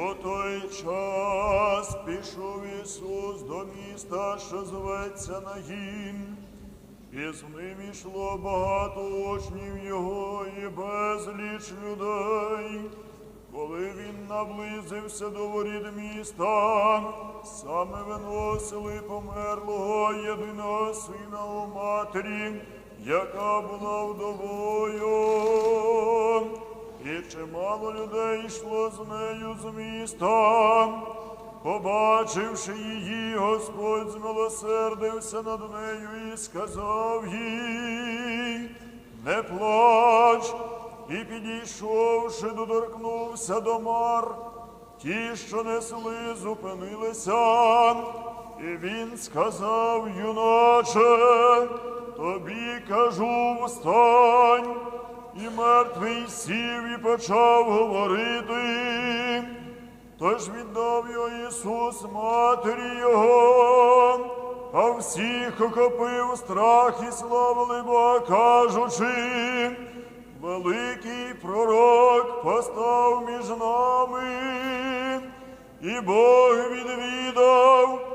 У той час пішов Ісус до міста, що зветься Нагін, і з ним ішло багато учнів Його і безліч людей. Коли він наблизився до воріт міста, саме виносили померлого єдиного сина у матері, яка була вдовою. Чимало людей йшло з нею з міста. Побачивши її, Господь змилосердився над нею і сказав їй, не плач, і підійшовши, доторкнувся до мар. Ті, що несли, зупинилися, і він сказав, юначе, тобі кажу, встань. І мертвий сів і почав говорити. Тож віддав його Ісус матері Його, а всіх охопив страх і славили Бога, кажучи, великий пророк постав між нами, і Бог відвідав